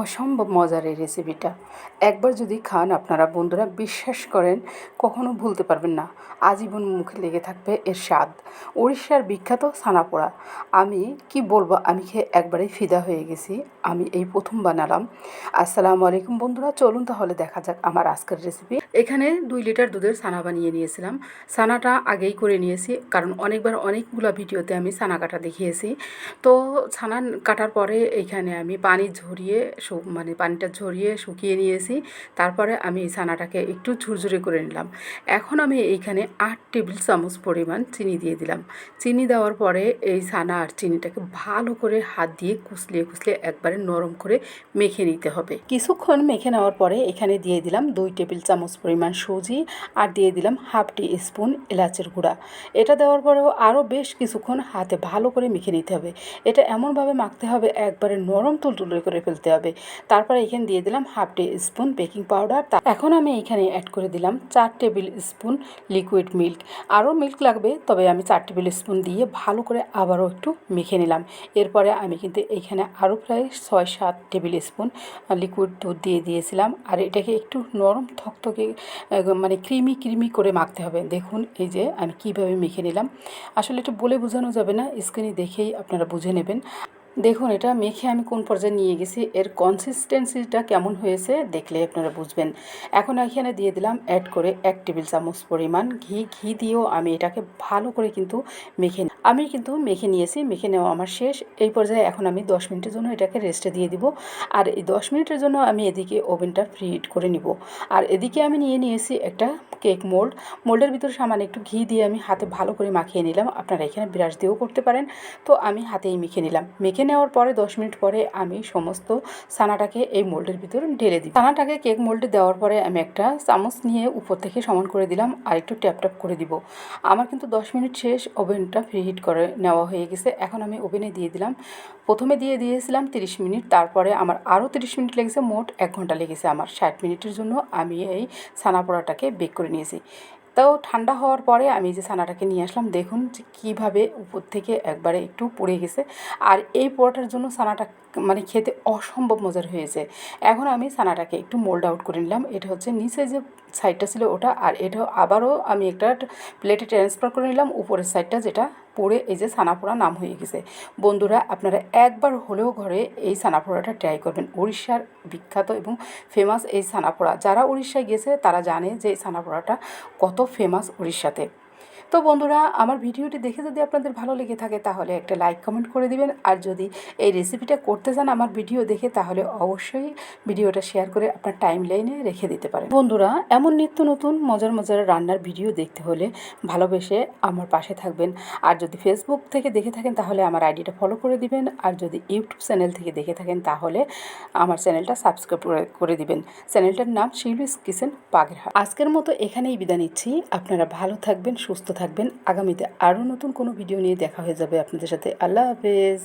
অসম্ভব মজার এই রেসিপিটা একবার যদি খান আপনারা, বন্ধুরা, বিশ্বাস করেন, কখনো ভুলতে পারবেন না। আজীবন মুখে লেগে থাকবে এর স্বাদ। উড়িষ্যার বিখ্যাত ছানাপোড়া। আমি কি বলব, আমি খেয়ে একবারেই ফিদা হয়ে গেছি। আমি এই প্রথম বানালাম। আসসালামু আলাইকুম, বন্ধুরা। চলুন তাহলে দেখা যাক আমার আজকের রেসিপি এখানে দুই লিটার দুধের ছানা বানিয়ে নিয়েছিলাম। সানাটা আগেই করে নিয়েছি, কারণ অনেকবার অনেকগুলো ভিডিওতে আমি ছানা কাটা দেখিয়েছি। তো ছানা কাটার পরে এইখানে আমি পানি ঝরিয়ে মানে পানিটা ঝরিয়ে শুকিয়ে নিয়েছি। তারপরে আমি এই ছানাটাকে একটু ঝুরঝুরে করে নিলাম। এখন আমি এইখানে আট টেবিল চামচ পরিমাণ চিনি দিয়ে দিলাম। চিনি দেওয়ার পরে এই ছানা আর চিনিটাকে ভালো করে হাত দিয়ে কুচলিয়ে কুচলিয়ে একবারে নরম করে মেখে নিতে হবে। কিছুক্ষণ মেখে নেওয়ার পরে এখানে দিয়ে দিলাম দুই টেবিল চামচ পরিমাণ সুজি আর দিয়ে দিলাম হাফ টি স্পুন এলাচের গুঁড়া। এটা দেওয়ার পরেও আরও বেশ কিছুক্ষণ হাতে ভালো করে মেখে নিতে হবে। এটা এমনভাবে মাখতে হবে একবারে নরম তুলতুলে করে ফেলতে হবে। তারপরে এখানে দিয়ে দিলাম হাফ টি স্পুন বেকিং পাউডার। এখন আমি এখানে অ্যাড করে দিলাম চার টেবিল স্পুন লিকুইড মিল্ক আরও মিল্ক লাগবে, তবে আমি চার টেবিল স্পুন দিয়ে ভালো করে আবারও একটু মেখে নিলাম। এরপরে আমি কিন্তু এখানে আরও প্রায় ছয় সাত টেবিল স্পুন লিকুইড দুধ দিয়ে দিয়েছিলাম। আর এটাকে একটু নরম থকথকে মানে ক্রিমি ক্রিমি করে মাখতে হবে। দেখুন এই যে আমি কীভাবে মেখে নিলাম। আসলে এটা বলে বোঝানো যাবে না স্ক্রিনে দেখেই আপনারা বুঝে নেবেন। দেখুন, এটা মেখে আমি কোন পর্যায়ে নিয়ে গেছি, এর কনসিস্টেন্সিটা কেমন হয়েছে দেখলে আপনারা বুঝবেন। এখন এখানে দিয়ে দিলাম অ্যাড করে এক টেবিল চামচ পরিমাণ ঘি। ঘি দিয়েও আমি এটাকে ভালো করে কিন্তু মেখে আমি কিন্তু মেখে নিয়েছি, মেখে নেওয়া আমার শেষ। এই পর্যায়ে এখন আমি দশ মিনিটের জন্য এটাকে রেস্টে দিয়ে দিব। আর এই দশ মিনিটের জন্য আমি এদিকে ওভেনটা ফ্রি হিট করে নিব। আর এদিকে আমি নিয়ে নিয়েছি একটা কেক মোল্ড মোল্ডের ভিতরে সামান্য একটু ঘি দিয়ে আমি হাতে ভালো করে মাখিয়ে নিলাম। আপনারা এখানে ব্রাশ দিয়েও করতে পারেন। তো আমি হাতেই মেখে নিলাম। মেখে নেওয়ার পরে দশ মিনিট পরে আমি সমস্ত ছানাটাকে এই মোল্ডের ভিতরে ঢেলে দিই। ছানাটাকে কেক মোল্ডে দেওয়ার পরে আমি একটা চামচ নিয়ে উপর থেকে সমান করে দিলাম। আর একটু ট্যাপ ট্যাপ করে দিব। আমার কিন্তু দশ মিনিট শেষ ওভেনটা ফ্রি করে নেওয়া হয়ে গেছে। এখন আমি ওভেনে দিয়ে দিলাম। প্রথমে দিয়ে দিয়েছিলাম তিরিশ মিনিট, তারপরে আমার আরও তিরিশ মিনিট লেগেছে, মোট এক ঘণ্টা লেগেছে আমার। ষাট মিনিটের জন্য আমি এই ছানা পোড়াটাকে বেক করে নিয়েছি। তাও ঠান্ডা হওয়ার পরে আমি যে ছানাটাকে নিয়ে আসলাম, দেখুন যে কীভাবে উপর থেকে একবারে একটু পড়ে গেছে। আর এই পোড়াটার জন্য ছানাটা মানে খেতে অসম্ভব মজার হয়েছে। এখন আমি ছানাটাকে একটু মোল্ড আউট করে নিলাম। এটা হচ্ছে নিচে যে সাইডটা ছিল ওটা, আর এটা আবারও আমি একটা প্লেটে ট্রান্সফার করে নিলাম, উপরের সাইডটা যেটা পরে এই যে সানাপোড়া নাম হয়ে গেছে। বন্ধুরা, আপনারা একবার হলেও ঘরে এই সানাপোড়াটা ট্রাই করবেন। উড়িষ্যার বিখ্যাত এবং ফেমাস এই সানাপোড়া। যারা উড়িষ্যায় গেছে, তারা জানে যে এই সানাপোড়াটা কত ফেমাস উড়িষ্যাতে তো বন্ধুরা, আমার ভিডিওটি দেখে যদি আপনাদের ভালো লেগে থাকে, তাহলে একটা লাইক কমেন্ট করে দিবেন। আর যদি এই রেসিপিটা করতে চান আমার ভিডিও দেখে, তাহলে অবশ্যই ভিডিওটা শেয়ার করে আপনার টাইম লাইনে রেখে দিতে পারেন। বন্ধুরা, এমন নিত্য নতুন মজার মজার রান্নার ভিডিও দেখতে হলে ভালোবেসে আমার পাশে থাকবেন। আর যদি ফেসবুক থেকে দেখে থাকেন, তাহলে আমার আইডিটা ফলো করে দিবেন। আর যদি ইউটিউব চ্যানেল থেকে দেখে থাকেন, তাহলে আমার চ্যানেলটা সাবস্ক্রাইব করে- দিবেন। চ্যানেলটার নাম শিলুইস কিচেন বাগেরহাট আজকের মতো এখানেই বিদায় নিচ্ছি। আপনারা ভালো থাকবেন, সুস্থ থাকবেন। আগামীতে আরও নতুন কোনো ভিডিও নিয়ে দেখা হয়ে যাবে আপনাদের সাথে। আল্লাহ হাফেজ।